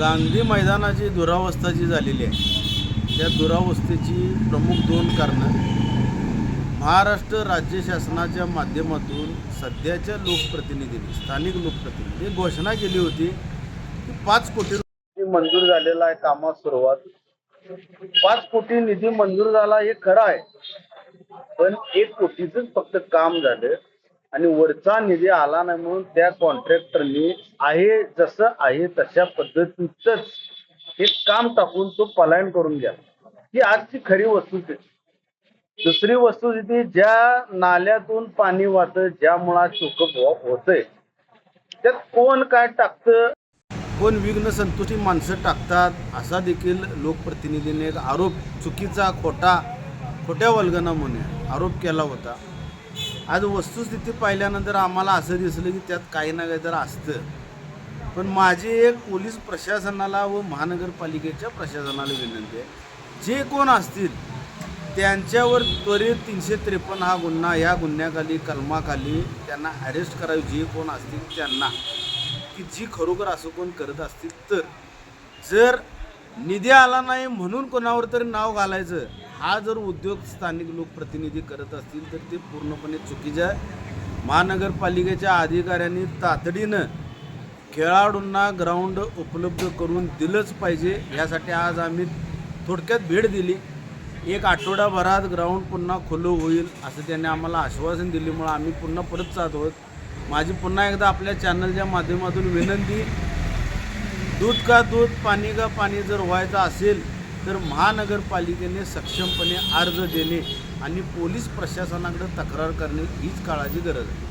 गांधी मैदानाची दुरावस्था जी झालेली आहे त्या दुरावस्थेची प्रमुख दोन कारणं. महाराष्ट्र राज्य शासनाच्या माध्यमातून सध्याच्या लोकप्रतिनिधींनी स्थानिक लोकप्रतिनिधी घोषणा केली होती की पाच कोटी मंजूर झालेला आहे कामास सुरुवात. पाच कोटी निधी मंजूर झाला हे खरं आहे पण एक कोटीच फक्त काम झालं. आणि वरचा निधी आला नाही म्हणून त्या कॉन्ट्रॅक्टरनी आहे जसं आहे तशा पद्धतीच हे काम टाकून तो पलायन करून घ्या. ही आजची खरी वस्तुस्थिती दुसरी वस्तुस्थिती ज्या नाल्यातून पाणी वाहत ज्या मुळात चोकप होतंय त्यात कोण काय टाकतं? कोण विघ्न संतुष्टी माणसं टाकतात असा देखील लोकप्रतिनिधीने एक आरोप चुकीचा खोटा खोट्या वल्गनामुळे आरोप केला होता. आज वस्तुस्थिती पाहिल्यानंतर आम्हाला असं दिसलं की त्यात काही ना काही तर असतं. पण माझी एक पोलीस प्रशासनाला व महानगरपालिकेच्या प्रशासनाला विनंती आहे. जे कोण असतील त्यांच्यावर त्वरित तीनशे त्रेपन्न हा गुन्हा या गुन्ह्याखाली कलमाखाली त्यांना अरेस्ट करावी. जे कोण असतील त्यांना. की जी खरोखर असं कोण करत असतील तर. जर निधी आला नाही म्हणून कोणावर तरी नाव घालायचं हा जर उद्योग स्थानिक लोकप्रतिनिधी करत असतील तर ते पूर्णपणे चुकीचं आहे. महानगरपालिकेच्या अधिकाऱ्यांनी तातडीनं खेळाडूंना ग्राउंड उपलब्ध करून दिलंच पाहिजे. यासाठी आज आम्ही थोडक्यात भेट दिली. एक आठवडाभरात ग्राउंड पुन्हा खुलं होईल असं त्यांनी आम्हाला आश्वासन दिल्यामुळं आम्ही पुन्हा परत जात आहोत माझी पुन्हा एकदा आपल्या चॅनलच्या माध्यमातून विनंती दूध का दूध पाणी का पाणी जर व्हायचं असेल तर महानगरपालिकेने सक्षमपणे अर्ज देणे आणि पोलीस प्रशासनाकडे तक्रार करणे हीच काळाची गरज आहे.